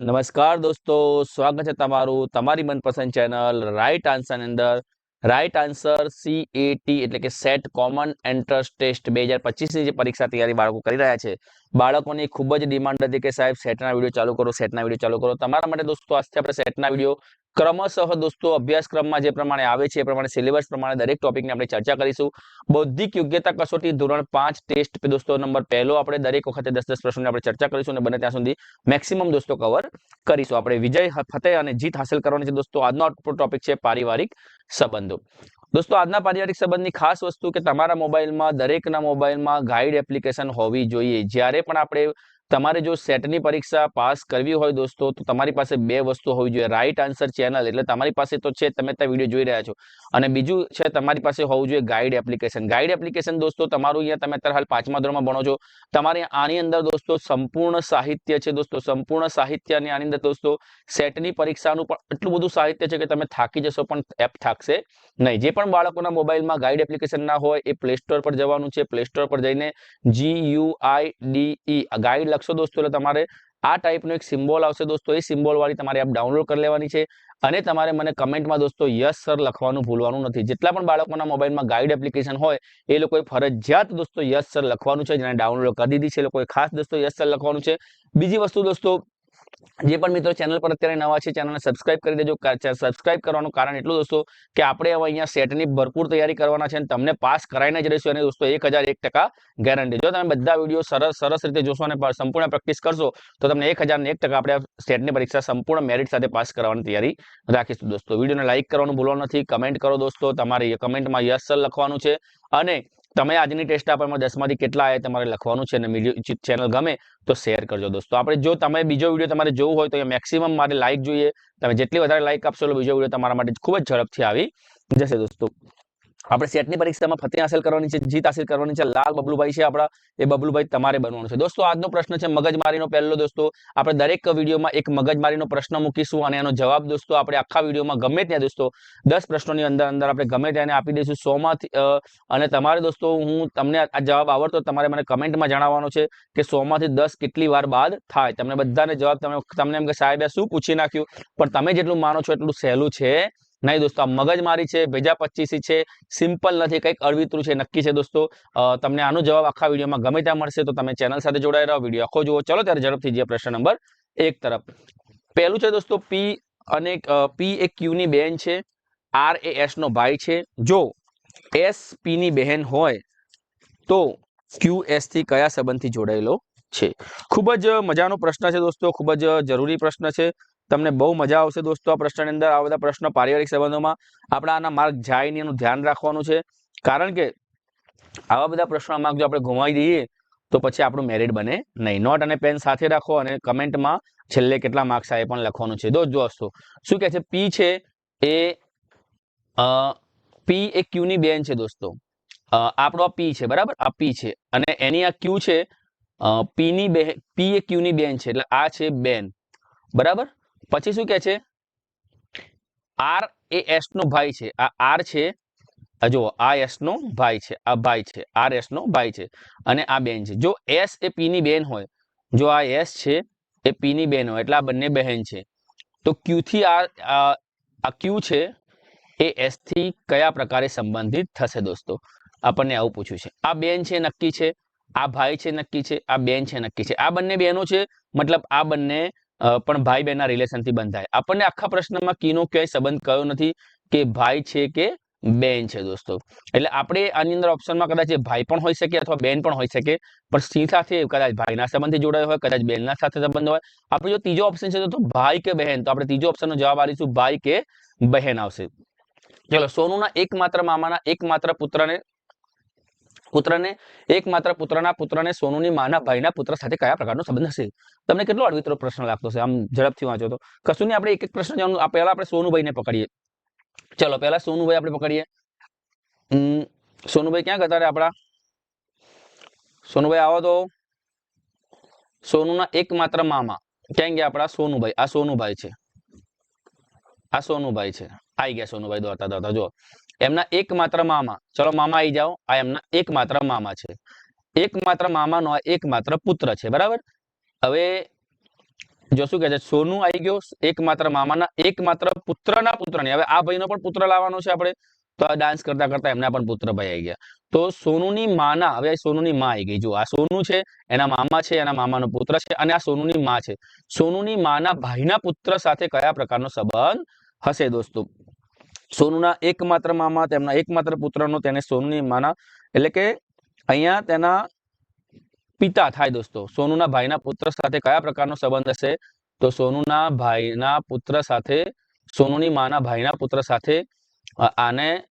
નમસ્કાર દોસ્તો સ્વાગત છે તમારું તમારી મનપસંદ ચેનલ રાઈટ આન્સર અંદર. રાઈટ આન્સર સીએટી એટલે કે સેટ કોમન એન્ટ્રન્સ ટેસ્ટ બે હજાર પચીસની જે પરીક્ષા તૈયારી બાળકો કરી રહ્યા છે. બાળકોની ખૂબ જ ડિમાન્ડ હતી કે સાહેબ સેટના વીડિયો ચાલુ કરો સેટના વીડિયો ચાલુ કરો. તમારા માટે દોસ્તો, આજથી આપણે સેટના વીડિયો ક્રમશઃ દોસ્તો, અભ્યાસક્રમમાં જે પ્રમાણે આવે છે, એ પ્રમાણે સિલેબસ પ્રમાણે દરેક ટોપિકની આપણે ચર્ચા કરીશું. બૌદ્ધિક યોગ્યતા કસોટી ધોરણ પાંચ ટેસ્ટ દોસ્તો નંબર પહેલો આપણે દરેક વખતે દસ દસ પ્રશ્નોની આપણે ચર્ચા કરીશું અને બને ત્યાં સુધી મેક્સિમમ દોસ્તો કવર કરીશું. આપણે વિજય, ફતેહ અને જીત હાંસલ કરવાની છે દોસ્તો. આજનો ટોપિક છે પારિવારિક સંબંધો. દોસ્તો, આજના પારિવારિક સંબંધની ખાસ વસ્તુ કે તમારા મોબાઈલમાં, દરેકના મોબાઈલમાં ગાઈડ એપ્લિકેશન હોવી જોઈએ. જ્યારે પણ આપણે તમારે જો સેટની પરીક્ષા પાસ કરવી હોય દોસ્તો, તો તમારી પાસે બે વસ્તુ હોવી જોઈએ. રાઈટ આન્સર ચેનલ એટલે તમારી પાસે તો છે તમે ત્યાં વીડિયો જોઈ રહ્યા છો. અને બીજું છે, તમારી પાસે હોવું જોઈએ ગાઈડ એપ્લિકેશન ગાઈડ એપ્લિકેશન દોસ્તો, તમારું અહીંયા તમે અત્યારે હાલ પાંચમા ધોરણમાં ભણો છો. તમારે આની અંદર દોસ્તો સંપૂર્ણ સાહિત્ય છે દોસ્તો. સંપૂર્ણ સાહિત્ય અને આની અંદર દોસ્તો સેટની પરીક્ષાનું પણ એટલું બધું સાહિત્ય છે કે તમે થાકી જશો પણ એપ થાકશે નહીં. જે પણ બાળકોના મોબાઈલમાં ગાઈડ એપ્લિકેશન ના હોય એ પ્લે સ્ટોર પર જવાનું છે. પ્લે સ્ટોર પર જઈને G U I D guide લખશો દોસ્તો? એટલે તમારે આ ટાઈપનો એક સિમ્બોલ આવશે દોસ્તો. એ સિમ્બોલ વાળી તમારે એપ ડાઉનલોડ કરી લેવાની છે અને તમારે મને કમેન્ટમાં દોસ્તો યસ, સર લખવાનું ભૂલવાનું નથી. જેટલા પણ બાળકોના મોબાઈલમાં ગાઈડ એપ્લિકેશન હોય, એ લોકોએ ફરજિયાત દોસ્તો યસ, સર લખવાનું છે. જેને ડાઉનલોડ કરી દીધી છે, એ લોકોએ ખાસ દોસ્તો યસ, સર લખવાનું છે. બીજી વસ્તુ દોસ્તો જે પણ મિત્રો ચેનલ પર અત્યારે નવા છે ચેનલને સબસ્ક્રાઇબ કરી દેજો. સબસ્ક્રાઇબ કરવાનું કારણ એટલું દોસ્તો કે આપણે હવે અહીંયા સેટની ભરપૂર તૈયારી કરવાના છે અને તમને પાસ કરાવીને જ રહીશું. અને દોસ્તો, એક હજાર એક ટકા ગેરંટી જો તમે બધા વીડિયો સરસ સરસ રીતે જોશો અને સંપૂર્ણ પ્રેક્ટિસ કરશો, તો તમને એક હજાર એક ટકા આપણે સેટની પરીક્ષા સંપૂર્ણ મેરિટ સાથે પાસ કરવાની તૈયારી રાખીશું દોસ્તો. વિડીયોને લાઇક કરવાનું ભૂલવાનું નથી. કમેન્ટ કરો દોસ્તો. તમારે કમેન્ટમાં યસ સર લખવાનું છે. અને તમે આજની ટેસ્ટ આપવામાં દસમાંથી કેટલા આવ્યા તમારે લખવાનું છે અને ચેનલ ગમે તો શેર કરજો દોસ્તો. આપણે જો તમે બીજો વીડિયો તમારે જોવું હોય તો મેક્સિમમ મારે લાઇક જોઈએ. તમે જેટલી વધારે લાઇક આપશો એટલો બીજો વીડિયો તમારા માટે ખૂબ જ ઝડપથી આવી જશે દોસ્તો. આપણે સેટની પરીક્ષામાં ફતેહ હાંસલ કરવાની છે, જીત હાંસલ કરવાની છે, લાલ બબલુભાઈ છે આપણા, એ બબલુભાઈ તમારે બનવાનું છે. દોસ્તો, આજનો પ્રશ્ન છે મગજમારીનો પહેલો દોસ્તો, આપણે દરેક વિડીયોમાં એક મગજમારીનો પ્રશ્ન મૂકીશું અને એનો જવાબ દોસ્તો આપણે આખા વિડીયોમાં ગમે ત્યાં દોસ્તો, દસ પ્રશ્નોની અંદર અંદર આપણે ગમે ત્યાં આપી દઈશું, સોમાંથી અને તમારે દોસ્તો હું તમને આ જવાબ આવડતો તમારે મને કમેન્ટમાં જણાવવાનો છે કે સોમાંથી દસ કેટલી વાર બાદ થાય. તમને બધાને જવાબ તમે, તમને એમ કે સાહેબે શું પૂછી નાખ્યું? પણ તમે જેટલું માનો છો એટલું સહેલું છે. નહીં દોસ્તો, આ મગજમારી છે ભેજા પચીસી છે, સિમ્પલ નથી, કંઈક અળવિતરું છે, નક્કી છે દોસ્તો. તમને આનો જવાબ આખા વિડીયોમાં ગમે ત્યાં મળશે તો તમે ચેનલ સાથે જોડાઈ રહો, વીડિયો આખો જુઓ. ચલો ત્યારે ઝડપથી જે પ્રશ્ન નંબર એક તરફ. પહેલું છે દોસ્તો પી અને પી એ ક્યુની બહેન છે આર એ એસ નો ભાઈ છે. જો એસ પીની બહેન હોય તો ક્યુ એસથી કયા સંબંધથી જોડાયેલો છે? ખૂબ જ મજાનો પ્રશ્ન છે દોસ્તો, ખૂબ જ જરૂરી પ્રશ્ન છે. તમને બહુ મજા આવશે દોસ્તો આ પ્રશ્નની અંદર. આ બધા પ્રશ્નો પારિવારિક સંબંધોમાં આપણા આના માર્ક જાય નહીં એનું ધ્યાન રાખવાનું છે. કારણ કે આવા બધા પ્રશ્નો માર્ક જો આપણે ગુમાવી દઈએ, તો પછી આપણું મેરિટ બને નહીં. નોટ અને પેન સાથે રાખો અને કમેન્ટમાં છેલ્લે કેટલા માર્ક્સ આવે પણ લખવાનું છે. દોસ્ત દોસ્તો. શું કહે છે? પી છે એ પી એ ક્યુની બેન છે દોસ્તો. આપણો આ પી છે, બરાબર? આ પી છે. અને એની આ ક્યુ છે પીની બે પી એ ક્યુની બેન છે. એટલે આ છે બેન. બરાબર? પછી શું કે છે? આર એ એસ નો ભાઈ છે. આ આર છે. જો આ એસ નો ભાઈ છે. આ ભાઈ છે. આર એસ નો ભાઈ છે. અને આ બેન છે. જો એસ એ પી ની બેન હોય, જો આ એસ છે, એ પી ની બેન હોય, એટલે આ બંને બહેન છે. તો ક્યુ થી આ આ ક્યુ છે, એ એસથી કયા પ્રકારે સંબંધિત થશે દોસ્તો? આપણને આવું પૂછ્યું છે. આ બેન છે, નક્કી છે. આ ભાઈ છે, નક્કી છે. આ બેન છે, નક્કી છે. આ બંને બહેનો છે, મતલબ આ બંને પણ ભાઈ બહેનના રિલેશનથી બંધાય. આપણને આખા પ્રશ્નમાં કીનો ક્યાંય સંબંધ કયો નથી કે ભાઈ છે કે બેન છે દોસ્તો. એટલે આપણે આની અંદર ઓપ્શનમાં કદાચ ભાઈ પણ હોઈ શકે અથવા બેન પણ હોઈ શકે, પણ સિંહ સાથે કદાચ ભાઈના સંબંધથી જોડાયો હોય, કદાચ બેનના સાથે સંબંધ હોય. આપણે જો ત્રીજો ઓપ્શન છે તો ભાઈ કે બહેન, તો આપણે ત્રીજો ઓપ્શનનો જવાબ આપીશું, ભાઈ કે બહેન આવશે. ચલો, સોનુના એકમાત્ર મામાના એકમાત્ર પુત્રને પુત્રને, એકમાત્ર પુત્રના પુત્રને, સોનુની માના ભાઈના પુત્ર સાથે કયા પ્રકારનો સંબંધ હશે? તમને કેટલો અડવિત્રો પ્રશ્ન લાગતો છે આમ ઝડપથી વાંચો તો. કશું નહીં આપણે એક એક પ્રશ્ન જાણવું પહેલા આપણે સોનુભાઈને પકડીએ. ચલો, પહેલા સોનુભાઈ આપણે પકડીએ. સોનુભાઈ ક્યાં ગતા આપણા? સોનુભાઈ, આવો તો. સોનુના એકમાત્ર મામા. ક્યાં ગયા આપણા? સોનુભાઈ. આ સોનુભાઈ છે. આ સોનુભાઈ છે. આવી ગયા સોનુભાઈ દોડતા દોડતા. જો એમના એકમાત્ર મામા. ચલો મામા આવી જાઓ. આ એમના એકમાત્ર મામા છે. એકમાત્ર મામાનો આ એકમાત્ર પુત્ર છે. બરાબર? હવે જો શું કહે છે? સોનું આવી ગયો એકમાત્ર મામાના એકમાત્ર પુત્રના પુત્રની. હવે આ ભાઈનો પણ પુત્ર લાવવાનો છે આપણે. તો આ ડાન્સ કરતા કરતા એમના પણ પુત્ર ભાઈ આવી ગયા. તો સોનુની માના, હવે સોનુની માં આવી ગઈ. જો આ સોનું છે, એના મામા છે, એના મામાનો પુત્ર છે અને આ સોનુની માં છે. સોનુની માના ભાઈના પુત્ર સાથે કયા પ્રકારનો સંબંધ હશે દોસ્તો? સોનુના એકમાત્ર મામા, તેમના એકમાત્ર પુત્રનો, તેને સોનુની માના, એટલે કે અહીંયા તેના પિતા થાય દોસ્તો. સોનુના ભાઈના પુત્ર સાથે કયા પ્રકારનો સંબંધ હશે? તો સોનુના ભાઈના પુત્ર સાથે, સોનુની માના ભાઈના પુત્ર સાથે આને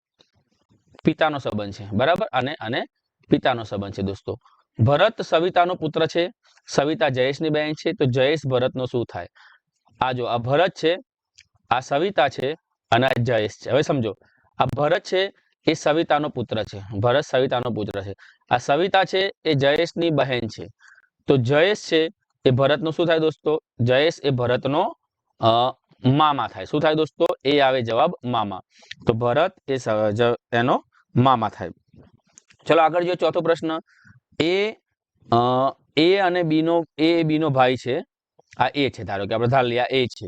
પિતાનો સંબંધ છે. બરાબર? અને આને પિતાનો સંબંધ છે દોસ્તો. ભરત સવિતાનો પુત્ર છે. સવિતા જયેશની બહેન છે. તો જયેશ ભરતનો શું થાય? આ જો, આ ભરત છે, આ સવિતા છે અને આ જયેશ છે. હવે સમજો, આ ભરત છે એ સવિતાનો પુત્ર છે. ભરત સવિતાનો પુત્ર છે. આ સવિતા છે એ જયેશની બહેન છે. તો જયેશ છે એ ભરતનો શું થાય દોસ્તો? જયેશ એ ભરતનો મામા થાય. શું થાય દોસ્તો? એ આવે જવાબ મામા. તો ભરત એ એનો મામા થાય. ચલો આગળ જો ચોથો પ્રશ્ન. એ એ અને બી નો એ બી નો ભાઈ છે. આ એ છે ધારો કે આપણે ધાર આ એ છે.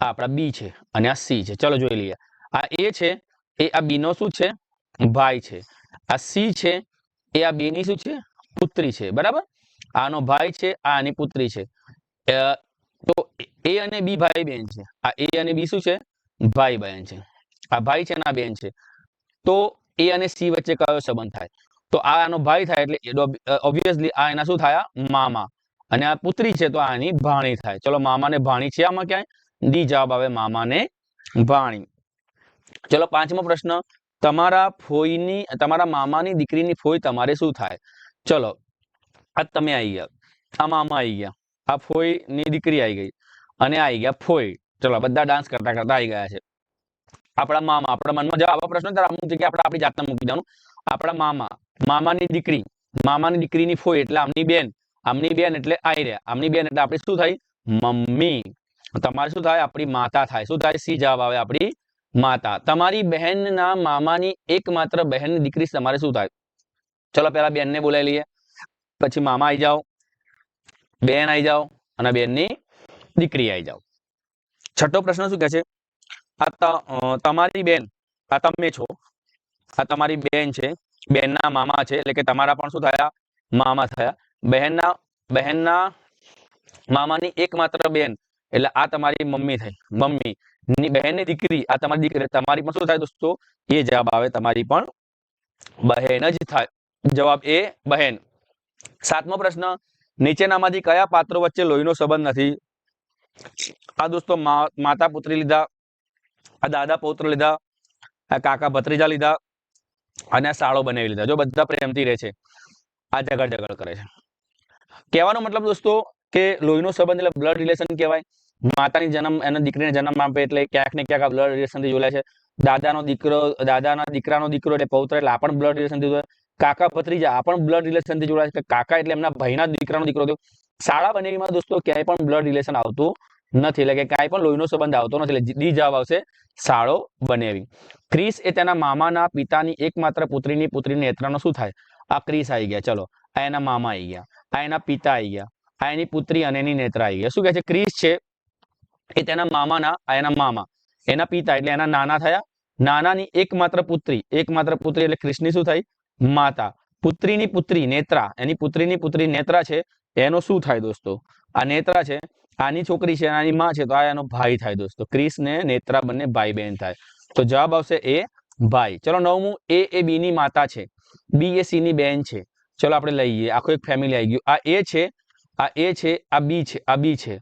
આ આપણા બી છે અને આ સી છે. ચલો જોઈ લઈએ. આ એ છે, એ આ બી નો શું છે? ભાઈ છે. આ સી છે, એ આ બેની શું છે? પુત્રી છે. બરાબર? આનો ભાઈ છે, આ આની પુત્રી છે. તો એ અને બી ભાઈ બહેન છે. આ એ અને બી શું છે? ભાઈ બહેન છે. આ ભાઈ છે અને આ બેન છે. તો એ અને સી વચ્ચે કયો સંબંધ થાય? તો આ આનો ભાઈ થાય એટલે ઓબ્વિયસલી આ એના શું થયા? મામા. અને આ પુત્રી છે તો આની ભાણી થાય. ચલો મામાને ભાણી છે આમાં ક્યાંય? ડી જવાબ આવે મામાને વાણી. ચલો પાંચમો પ્રશ્ન. તમારા ફોઈની, તમારા મામાની દીકરીની ફોઈ તમારે શું થાય? ચલો, આ તમે આવી ગયા. આ મામા આવી ગયા. આ ફોઈની દીકરી આવી ગઈ. અને આવી ગયા ફોઈ. ચલો બધા ડાન્સ કરતા કરતા આવી ગયા છે. આપણા મામા, આપણા મનમાં જવાબ, આવા પ્રશ્ન ત્યારે અમુક જગ્યાએ આપણે આપણી જાતને મૂકી દેવાનું. આપણા મામા, મામાની દીકરી, મામાની દીકરીની ફોઈ એટલે આમની બેન. આમની બેન એટલે આઈ રહ્યા. આમની બેન એટલે આપણી શું થાય મમ્મી. તમારે શું થાય? આપણી માતા થાય. શું થાય? સી જવાબ આવે આપણી માતા. તમારી બહેનના મામાની એકમાત્ર બહેનની દીકરી તમારે શું થાય? ચલો પેલા બેનને બોલાવી લઈએ. પછી મામા આવી જાઓ. બેન આવી જાઓ અને બેનની દીકરી આવી જાઓ. છઠ્ઠો પ્રશ્ન શું કહે છે? આ તમારી બેન, આ તમે છો. આ તમારી બેન છે. બેનના મામા છે. એટલે કે તમારા પણ શું થયા? મામા થયા. બહેનના બહેનના મામાની એકમાત્ર બેન એટલે આ તમારી મમ્મી થઈ. મમ્મી બહેનની દીકરી, આ તમારી દીકરી તમારી પણ શું થાય દોસ્તો? એ જવાબ આવે તમારી પણ બહેન જ થાય. જવાબ એ બહેન. સાતમો પ્રશ્ન, નીચેનામાંથી કયા પાત્રો વચ્ચે લોહીનો સંબંધ નથી? આ દોસ્તો માતા પુત્રી લીધા, આ દાદા પૌત્ર લીધા, આ કાકા ભત્રીજા લીધા, અને સાળો બનાવી લીધા. જો બધા પ્રેમથી રહે છે. આ ઝઘડ ઝઘડ કરે છે. કહેવાનો મતલબ દોસ્તો કે લોહીનો સંબંધ એટલે બ્લડ રિલેશન કહેવાય. માતાની જન્મ, એના દીકરીને જન્મ આપે એટલે ક્યાંક ને ક્યાંક આ બ્લડ રિલેશનથી જોડાય છે. દાદાનો દીકરો, દાદાના દીકરાનો દીકરો એટલે પૌત્ર એટલે આ પણ બ્લડ રિલેશનથી જોડાય. કાકા ભત્રીજા, આ પણ બ્લડ રિલેશનથી જોડાય છે. કાકા એટલે એમના ભાઈના દીકરાનો દીકરો થયો શાળા બનેવીમાં દોસ્તો ક્યાંય પણ બ્લડ રિલેશન આવતું નથી. એટલે કે કાંઈ પણ લોહીનો સંબંધ આવતો નથી. એટલે ડી જવાબ આવશે શાળો બનેવી ક્રિસ એ તેના મામાના પિતાની એકમાત્ર પુત્રીની પુત્રીની નેત્રાનો શું થાય? આ ક્રિસ આવી ગયા. ચલો, આ એના મામા આવી ગયા. આ એના પિતા આવી ગયા. આ એની પુત્રી અને એની નેત્રાઈ શું કહે છે? ક્રિસ છે. એ તેના મામાના, આ એના મામા. એના પિતા એટલે એના નાના થયા. નાનાની એકમાત્ર પુત્રી. એકમાત્ર પુત્રી એટલે ક્રિસની શું થઈ? માતા. પુત્રીની પુત્રી નેત્રા. એની પુત્રીની પુત્રી નેત્રા છે. એનો શું થાય દોસ્તો? આ નેત્રા છે. આની છોકરી છે, આની માં છે, તો આ એનો ભાઈ થાય દોસ્તો. ક્રિસ ને નેત્રા બંને ભાઈ બહેન થાય. તો જવાબ આવશે એ ભાઈ. ચલો નવમું. એ એ બી ની માતા છે. બી એ સી ની બેન છે. ચલો આપણે લઈએ. આખો એક ફેમિલી આવી ગયું. આ એ છે આ એ છે, આ બી છે, આ બી છે.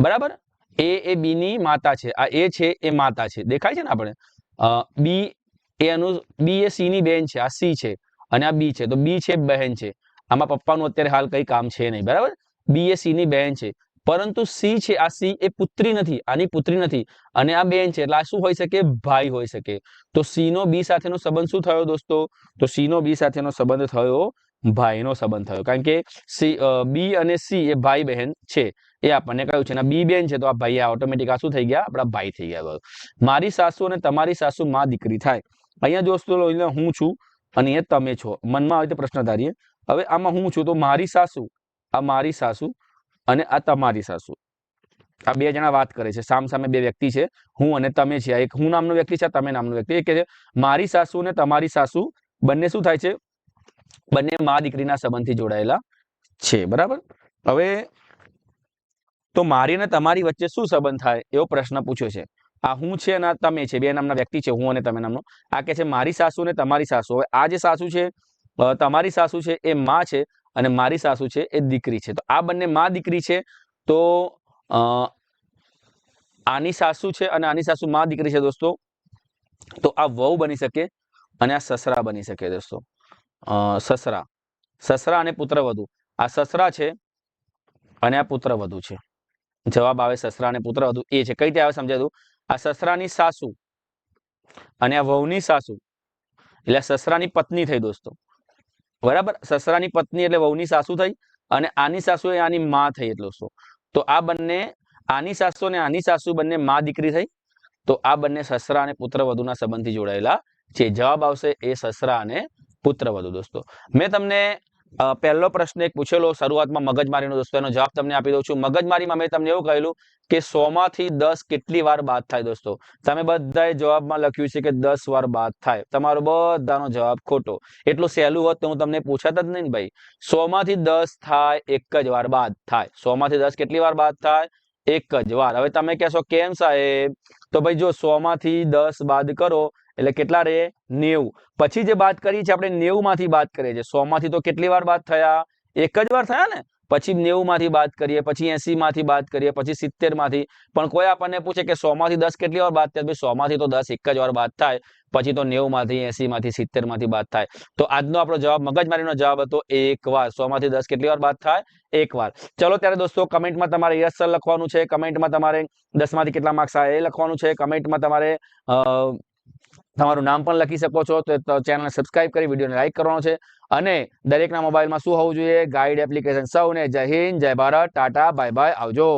બરાબર? એ એ બી ની માતા છે. આ એ છે, એ માતા છે. દેખાય છે ને આપણે? બી એનું બી એ સી ની બેન છે. આ સી છે અને આ બી છે. તો બી છે, બહેન છે. આમાં પપ્પાનું અત્યારે હાલ કઈ કામ છે નહીં. બરાબર? બી એ સી ની બહેન છે. પરંતુ સી છે, આ સી એ પુત્રી નથી. આની પુત્રી નથી. અને આ બેન છે. એટલે આ શું હોઈ શકે? ભાઈ હોઈ શકે. તો સી નો બી સાથેનો સંબંધ શું થયો દોસ્તો? તો સી નો બી સાથેનો સંબંધ થયો ભાઈનો સંબંધ થયો. કારણ કે સી બી અને સી એ ભાઈ બહેન છે. એ આપણને કહ્યું છે. બી બેન છે તો આ ભાઈ ઓટોમેટિક આ શું થઈ ગયા? આપણા ભાઈ થઈ ગયા. મારી સાસુ અને તમારી સાસુ માં દીકરી થાય. અહીંયા દોસ્તો હું છું અને અહીંયા તમે છો. મનમાં આવે તો પ્રશ્ન ધારીએ. હવે આમાં હું છું તો મારી સાસુ, આ મારી સાસુ અને આ તમારી સાસુ. આ બે જણા વાત કરે છે. સામ સામે બે વ્યક્તિ છે. હું અને તમે છે એક હું નામનો વ્યક્તિ છે તમે નામનો વ્યક્તિ. એ કહે છે, મારી સાસુ અને તમારી સાસુ બંને શું થાય છે? બંને મા દીકરીના સંબંધથી જોડાયેલા છે, બરાબર? હવે તો મારી અને તમારી વચ્ચે શું સંબંધ થાય, એવો પ્રશ્ન પૂછ્યો છે. આ હું છે અને તમે છે, બે નામના વ્યક્તિ છે, હું અને તમે નામનો. આ કે છે, મારી સાસુ અને તમારી સાસુ. હવે આ જે સાસુ છે તમારી સાસુ છે, એ માં છે અને મારી સાસુ છે, એ દીકરી છે. તો આ બંને માં દીકરી છે, તો આની સાસુ છે અને આની સાસુ માં દીકરી છે, દોસ્તો. તો આ વહુ બની શકે અને આ સસરા બની શકે, દોસ્તો. સસરા. સસરા અને પુત્રવધુ. આ સસરા છે અને આ પુત્રવધુ છે. જવાબ આવે સસરા અને પુત્રવધુ. એ છે. કઈ રીતે આવે આ સસરાની સાસુ અને આ વહુની સાસુ. એટલે સસરાની પત્ની થઈ દોસ્તો. બરાબર? સસરાની પત્ની એટલે વહુની સાસુ થઈ અને આની સાસુ એ આની માં થઈ એટલે દોસ્તો. તો આ બંને, આની સાસુ અને આની સાસુ બંને માં દીકરી થઈ. તો આ બંને સસરા અને પુત્રવધુના સંબંધથી જોડાયેલા છે. જવાબ આવશે એ સસરા અને પુત્રવધુ દોસ્તો. મેં તમને પહેલો પ્રશ્ન એક પૂછેલો શરૂઆતમાં મગજમારીનો, દોસ્તો, એનો જવાબ તમને આપી દઉં છું. મગજમારીમાં મેં તમને એવું કહેલું કે સો માંથી દસ કેટલી વાર બાદ થાય, દોસ્તો? તમે બધાએ જવાબમાં લખ્યું છે કે દસ વાર બાદ થાય. તમારો બધાનો જવાબ ખોટો. એટલું સહેલું હોત તો હું તમને પૂછાત જ નહીં ભાઈ. સો માંથી દસ થાય, એક જ વાર બાદ થાય. સો માંથી દસ કેટલી વાર બાદ થાય? એક જ વાર. હવે તમે કહેશો, કેમ સાહેબ? તો ભાઈ જો સો માંથી દસ બાદ કરો એટલે કેટલા રહે નેવું. પછી જે વાત કરી છે આપણે નેવું માંથી બાદ કરીએ છીએ. સો માંથી તો કેટલી વાર બાદ થયા? એક જ વાર થયા ને? પછી નેવું માંથી બાદ કરીએ પછી એસી માંથી બાદ કરીએ પછી સિત્તેરમાંથી પણ કોઈ આપણને પૂછે કે સો માંથી દસ કેટલી વાર બાદ થાય? સો માંથી તો દસ એક જ વાર બાદ થાય. પછી તો નેવું માંથી એસી માંથી સિત્તેરમાંથી બાદ થાય. તો આજનો આપણો જવાબ મગજમારીનો જવાબ હતો એક વાર. સો માંથી દસ કેટલી વાર બાદ થાય? એક વાર. ચલો ત્યારે દોસ્તો કમેન્ટમાં તમારે યસ સર લખવાનું છે. કમેન્ટમાં તમારે દસમાંથી કેટલા માર્ક્સ આવે એ લખવાનું છે. કમેન્ટમાં તમારે અ, તમારું નામ પણ લખી શકો છો તો ચેનલને સબસ્ક્રાઇબ કરી, વિડીયોને લાઇક કરવાનો છે. અને દરેકના મોબાઈલમાં શું હોવું જોઈએ? ગાઈડ એપ્લિકેશન સૌને. જય હિન્દ, જય ભારત, ટાટા બાય બાય આવજો.